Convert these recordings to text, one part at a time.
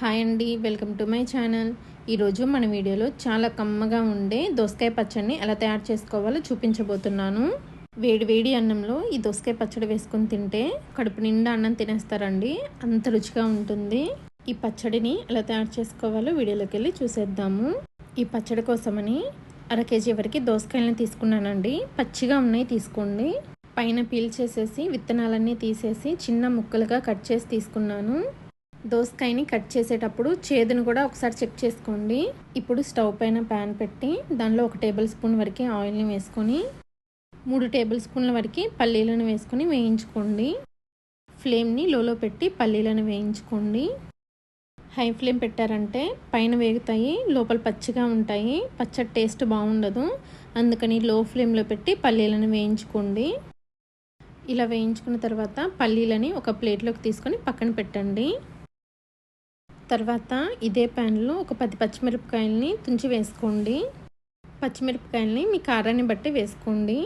Hi అండి welcome to my channel. ఈరోజు మన వీడియోలో చాలా కమ్మగా ఉండే దోసకాయ పచ్చడిని ఎలా తయారు చేసుకోవాలో చూపించబోతున్నాను. వేడి వేడి అన్నంలో ఈ దోసకాయ పచ్చడి వేసుకొని తింటే కడుపు నిండా అన్నం తినేస్తారండి. అంత రుచిగా ఉంటుంది. ఈ పచ్చడిని ఎలా తయారు చేసుకోవాలో వీడియోలోకి వెళ్ళి చూసేద్దాము. ఈ పచ్చడి కోసమని అర కేజీ వరకు దోసకాయలను తీసుకున్నానండి. పచ్చిగా ఉన్నాయి తీసుకోండి. పైన పీల్ చేసేసి విత్తనాలన్నీ తీసేసి చిన్న ముక్కలుగా కట్ చేసి తీసుకున్నాను. దోసకాయని కట్ చేసేటప్పుడు చేదును కూడా ఒకసారి చెక్ చేసుకోండి. ఇప్పుడు స్టవ్ పైన ప్యాన్ పెట్టి దానిలో ఒక టేబుల్ స్పూన్ వరకు ఆయిల్ని వేసుకొని మూడు టేబుల్ స్పూన్ల వరకు పల్లీలను వేసుకొని వేయించుకోండి. ఫ్లేమ్ని లోలో పెట్టి పల్లీలను వేయించుకోండి. హై ఫ్లేమ్ పెట్టారంటే పైన వేగుతాయి లోపల పచ్చిగా ఉంటాయి పచ్చడి టేస్ట్ బాగుండదు. అందుకని లో ఫ్లేమ్లో పెట్టి పల్లీలను వేయించుకోండి. ఇలా వేయించుకున్న తర్వాత పల్లీలని ఒక ప్లేట్లోకి తీసుకొని పక్కన పెట్టండి. తర్వాత ఇదే ప్యాన్లో ఒక పది పచ్చిమిరపకాయలని తుంచి వేసుకోండి. పచ్చిమిరపకాయలని మీ కారాన్ని బట్టి వేసుకోండి.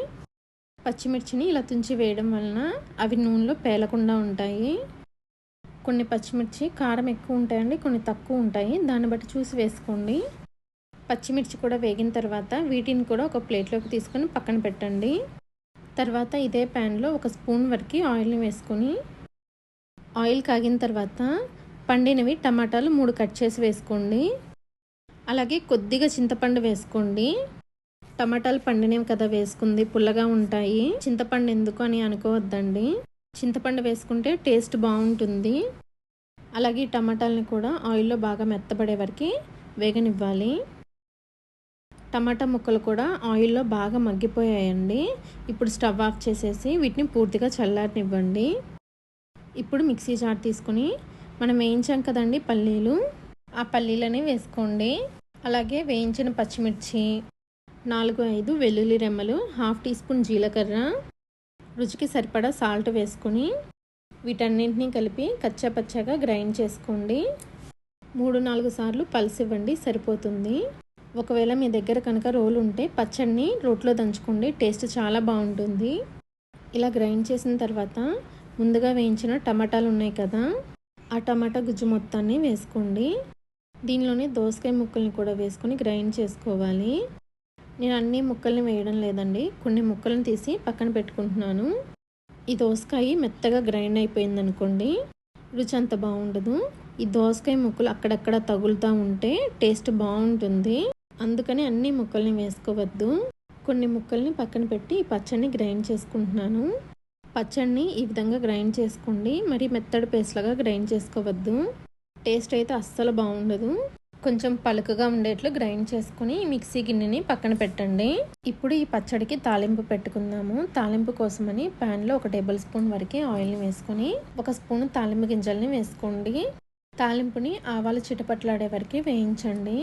పచ్చిమిర్చిని ఇలా తుంచి వేయడం వలన అవి నూనెలో పేలకుండా ఉంటాయి. కొన్ని పచ్చిమిర్చి కారం ఎక్కువ ఉంటాయండి కొన్ని తక్కువ ఉంటాయి. దాన్ని బట్టి చూసి వేసుకోండి. పచ్చిమిర్చి కూడా వేగిన తర్వాత వీటిని కూడా ఒక ప్లేట్లోకి తీసుకొని పక్కన పెట్టండి. తర్వాత ఇదే ప్యాన్లో ఒక స్పూన్ వరకు ఆయిల్ని వేసుకొని ఆయిల్ కాగిన తర్వాత పండినవి టమాటాలు మూడు కట్ చేసి వేసుకోండి. అలాగే కొద్దిగా చింతపండు వేసుకోండి. టమాటాలు పండినవి కదా వేసుకుంది పుల్లగా ఉంటాయి. చింతపండు ఎందుకు అని అనుకోవద్దండి. చింతపండు వేసుకుంటే టేస్ట్ బాగుంటుంది. అలాగే టమాటాలని కూడా ఆయిల్లో బాగా మెత్తబడే వరకు వేగనివ్వాలి. టమాటా ముక్కలు కూడా ఆయిల్లో బాగా మగ్గిపోయాయండి. ఇప్పుడు స్టవ్ ఆఫ్ చేసేసి వీటిని పూర్తిగా చల్లారనివ్వండి. ఇప్పుడు మిక్సీ జార్ తీసుకుని మనం వేయించాం కదండి పల్లీలు. ఆ పల్లీలని వేసుకోండి. అలాగే వేయించిన పచ్చిమిర్చి నాలుగు ఐదు వెల్లుల్లి రెమ్మలు హాఫ్ టీ స్పూన్ జీలకర్ర రుచికి సరిపడా సాల్ట్ వేసుకొని వీటన్నింటినీ కలిపి కచ్చాపచ్చాగా గ్రైండ్ చేసుకోండి. మూడు నాలుగు సార్లు పలిసివ్వండి సరిపోతుంది. ఒకవేళ మీ దగ్గర కనుక రోలు ఉంటే పచ్చడిని రోట్లో దంచుకోండి టేస్ట్ చాలా బాగుంటుంది. ఇలా గ్రైండ్ చేసిన తర్వాత ముందుగా వేయించిన టమాటాలు ఉన్నాయి కదా ఆ టమాటా గుజ్జు మొత్తాన్ని వేసుకోండి. దీనిలోనే దోసకాయ ముక్కల్ని కూడా వేసుకొని గ్రైండ్ చేసుకోవాలి. నేను అన్ని ముక్కల్ని వేయడం లేదండి. కొన్ని ముక్కలను తీసి పక్కన పెట్టుకుంటున్నాను. ఈ దోసకాయ మెత్తగా గ్రైండ్ అయిపోయింది అనుకోండి రుచి అంత బాగుండదు. ఈ దోసకాయ ముక్కలు అక్కడక్కడ తగులుతూ ఉంటే టేస్ట్ బాగుంటుంది. అందుకని అన్ని ముక్కల్ని వేసుకోవద్దు. కొన్ని ముక్కల్ని పక్కన పెట్టి ఈ పచ్చడిని గ్రైండ్ చేసుకుంటున్నాను. పచ్చడిని ఈ విధంగా గ్రైండ్ చేసుకోండి. మరి మెత్తడి పేస్ట్లాగా గ్రైండ్ చేసుకోవద్దు. టేస్ట్ అయితే అస్సలు బాగుండదు. కొంచెం పలుకగా ఉండేట్లు గ్రైండ్ చేసుకుని మిక్సీ గిన్నెని పక్కన పెట్టండి. ఇప్పుడు ఈ పచ్చడికి తాలింపు పెట్టుకుందాము. తాలింపు కోసమని ప్యాన్లో ఒక టేబుల్ స్పూన్ వరకు ఆయిల్ని వేసుకొని ఒక స్పూన్ తాలింపు గింజల్ని వేసుకోండి. తాలింపుని ఆవాలు చిటపట్లాడే వరకు వేయించండి.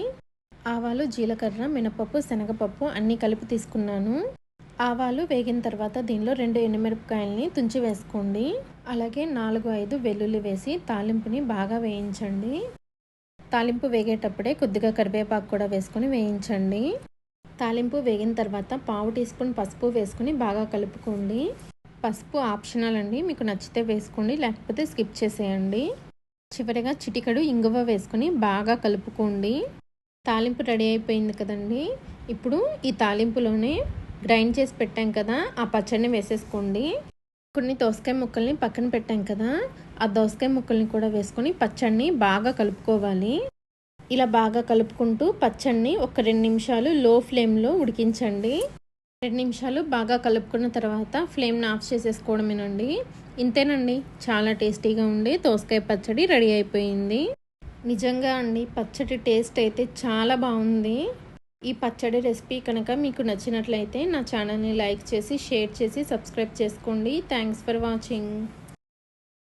ఆవాలు జీలకర్ర మినపప్పు శనగపప్పు అన్నీ కలిపి తీసుకున్నాను. ఆవాలు వేగిన తర్వాత దీనిలో రెండు ఎండుమిరపకాయలని తుంచి వేసుకోండి. అలాగే నాలుగు ఐదు వెల్లుల్లి వేసి తాలింపుని బాగా వేయించండి. తాలింపు వేగేటప్పుడే కొద్దిగా కరివేపాకు కూడా వేసుకొని వేయించండి. తాలింపు వేగిన తర్వాత పావు టీ స్పూన్ పసుపు వేసుకుని బాగా కలుపుకోండి. పసుపు ఆప్షనల్ అండి మీకు నచ్చితే వేసుకోండి లేకపోతే స్కిప్ చేసేయండి. చివరిగా చిటికడు ఇంగువ వేసుకొని బాగా కలుపుకోండి. తాలింపు రెడీ అయిపోయింది కదండి. ఇప్పుడు ఈ తాలింపులోనే గ్రైండ్ చేసి పెట్టాం కదా ఆ పచ్చడిని వేసేసుకోండి. కొన్ని దోసకాయ ముక్కల్ని పక్కన పెట్టాం కదా ఆ దోసకాయ ముక్కల్ని కూడా వేసుకొని పచ్చడిని బాగా కలుపుకోవాలి. ఇలా బాగా కలుపుకుంటూ పచ్చడిని ఒక రెండు నిమిషాలు లో ఫ్లేమ్లో ఉడికించండి. రెండు నిమిషాలు బాగా కలుపుకున్న తర్వాత ఫ్లేమ్ని ఆఫ్ చేసేసుకోవడమేనండి. ఇంతేనండి చాలా టేస్టీగా ఉండే దోసకాయ పచ్చడి రెడీ అయిపోయింది. నిజంగా అండి పచ్చడి టేస్ట్ అయితే చాలా బాగుంది. ఈ పచ్చడి రెసిపీ కనుక మీకు నచ్చినట్లయితే నా ఛానల్ని లైక్ చేసి షేర్ చేసి సబ్స్క్రైబ్ చేసుకోండి. Thanks for watching.